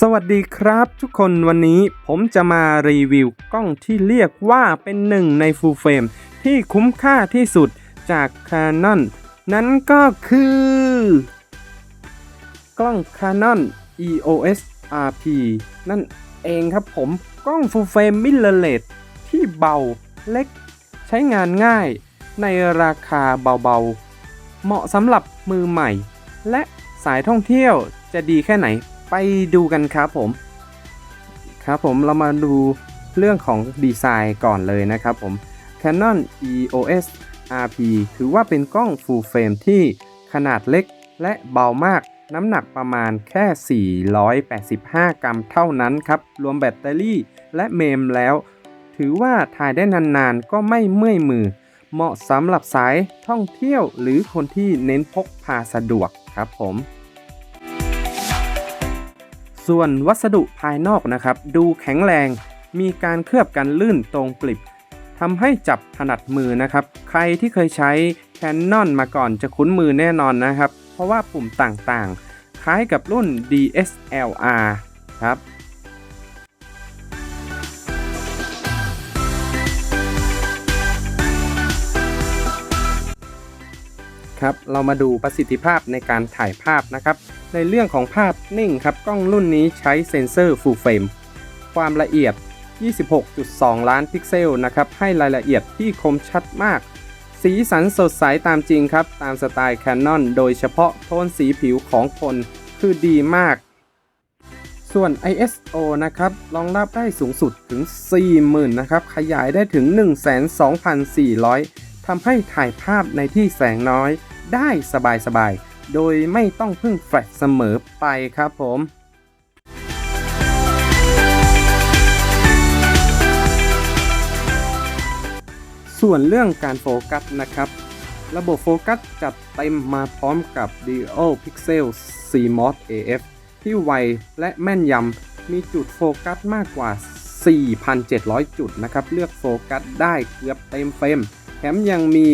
สวัสดีครับทุกคนวันนี้ผมจะมารีวิวกล้องที่เรียกว่าเป็นหนึ่งใน Full Frame ที่คุ้มค่าที่สุดจาก Canon นั้นก็คือ กล้อง Canon EOS RP นั่นเองครับผมกล้อง Full Frame Mirrorless ที่เบาเล็ก ใช้งานง่ายในราคาเบาๆ เหมาะสำหรับมือใหม่ และสายท่องเที่ยวจะดีแค่ไหน ไปดูกันครับผม ครับผมเรามาดูเรื่องของดีไซน์ก่อนเลยนะครับผม Canon EOS RP ถือว่าเป็นกล้อง Full Frame ที่ขนาดเล็กและเบามากน้ำหนักประมาณแค่ 485 กรัมเท่านั้นครับ รวมแบตเตอรี่และเมมแล้ว ถือว่าถ่ายได้นานๆ ก็ไม่เมื่อยมือ เหมาะสำหรับสายท่องเที่ยวหรือคนที่เน้นพกพาสะดวกครับผม ส่วนวัสดุภายนอกนะครับ ดูแข็งแรง มีการเคลือบกันลื่นตรงกลิบทำให้จับถนัดมือนะครับ ใครที่เคยใช้แคนนอนมาก่อนจะคุ้นมือแน่นอนนะครับ เพราะว่าปุ่มต่างๆ คล้ายกับรุ่น DSLR ครับ ครับ เรามาดูประสิทธิภาพในการถ่ายภาพนะครับ ในเรื่องของภาพนิ่งครับกล้องรุ่นนี้ใช้เซ็นเซอร์ Full Frame ความละเอียด 26.2 ล้านพิกเซลนะครับให้รายละเอียดที่คมชัดมาก สีสันสดใสตามจริงครับ ตามสไตล์ Canon โดยเฉพาะโทนสีผิวของคนคือดีมาก ส่วน ISO นะครับรองรับได้สูงสุดถึง 40,000นะครับขยายได้ถึง 12,400ทำให้ถ่ายภาพในที่แสงน้อย ได้สบายๆ โดยไม่ต้องพึ่งแฟลชเสมอไปครับผมส่วนเรื่องการโฟกัสนะครับ ระบบโฟกัสจัดเต็มมาพร้อมกับ Dual Pixel CMOS AF ที่ไวและแม่นยำมีจุดโฟกัสมากกว่า 4,700 จุดนะครับ เลือกโฟกัสได้เกือบเต็มเฟรม แถมยังมี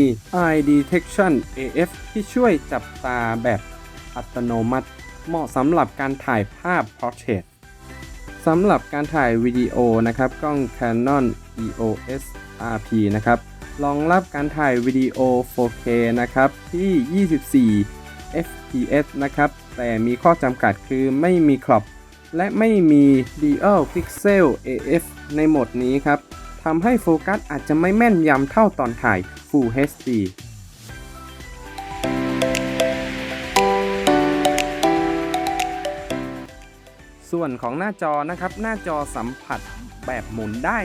Eye Detection AF ที่ช่วยจับตาแบบอัตโนมัติ เหมาะสำหรับการถ่ายภาพ Portrait สำหรับการถ่ายวิดีโอนะครับ กล้อง Canon EOS RP นะครับ รองรับการถ่ายวิดีโอ 4K นะครับ ที่ 24 fps นะครับ แต่มีข้อจำกัดคือไม่มีครอป และไม่มี Dual Pixel AF ในโหมดนี้ครับทำให้โฟกัสอาจจะไม่แม่นยำเท่าตอนถ่าย Full HD ส่วนของหน้าจอนะครับ หน้าจอสัมผัสแบบหมุนได้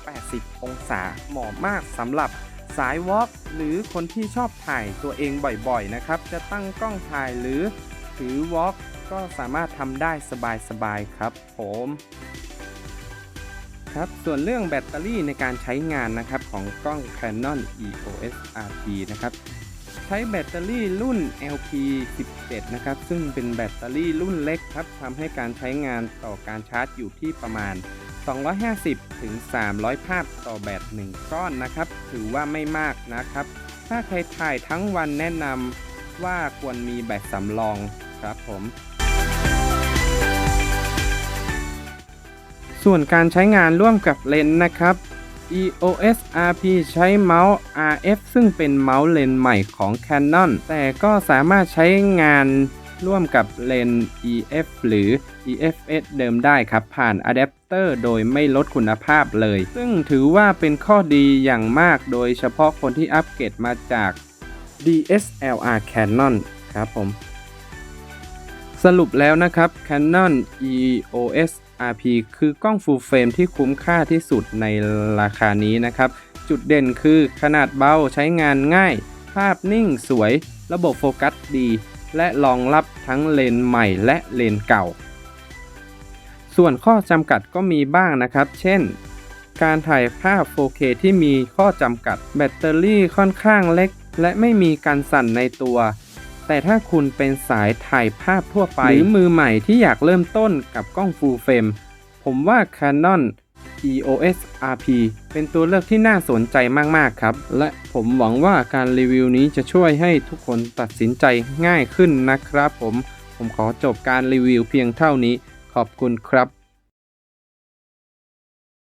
180 องศา เหมาะมากสำหรับสายวอล์กหรือคนที่ชอบถ่ายตัวเองบ่อยๆนะครับ จะตั้งกล้องถ่ายหรือถือวอล์ก ก็สามารถทำได้สบายๆครับผมครับส่วนเรื่องแบตเตอรี่ในการใช้งานนะครับของกล้อง Canon EOS RP นะครับใช้แบตเตอรี่รุ่น LP17 นะครับซึ่งเป็นแบตเตอรี่รุ่นเล็กครับทำให้การใช้งานต่อการชาร์จอยู่ที่ประมาณ 250ถึง300 ภาพต่อแบต1ก้อนนะครับ ถือว่าไม่มากนะครับ ถ้าใครถ่ายทั้งวันแนะนำว่าควรมีแบตสำรองครับผม ส่วนการใช้งานร่วมกับเลนส์นะครับ EOS RP ใช้เมาส์ RF ซึ่งเป็นเมาส์เลนส์ใหม่ของ Canon แต่ก็สามารถใช้งานร่วมกับเลนส์ EF หรือ EFS เดิมได้ครับ ผ่านอะแดปเตอร์โดยไม่ลดคุณภาพเลย ซึ่งถือว่าเป็นข้อดีอย่างมากโดยเฉพาะคนที่อัปเกรดมาจาก DSLR Canon ครับผม สรุปแล้วนะครับ Canon EOS RP คือกล้อง Full Frame ที่คุ้มค่าที่สุดในราคานี้นะครับ จุดเด่นคือขนาดเบาใช้งานง่าย ภาพนิ่งสวย ระบบโฟกัสดี และรองรับทั้งเลนส์ใหม่และเลนส์เก่า ส่วนข้อจำกัดก็มีบ้างนะครับ เช่น การถ่ายภาพ 4K ที่มีข้อจำกัด แบตเตอรี่ค่อนข้างเล็ก และไม่มีการสั่นในตัว แต่ถ้าคุณเป็นสายถ่ายภาพทั่วไปหรือมือใหม่ที่อยากเริ่มต้นกับกล้อง Full Frame ผมว่า Canon EOS RP เป็นตัวเลือกที่น่าสนใจมาก ๆ ครับ และผมหวังว่าการรีวิวนี้จะช่วยให้ทุกคนตัดสินใจง่ายขึ้นนะครับผม ผมขอจบการรีวิวเพียงเท่านี้ ขอบคุณครับ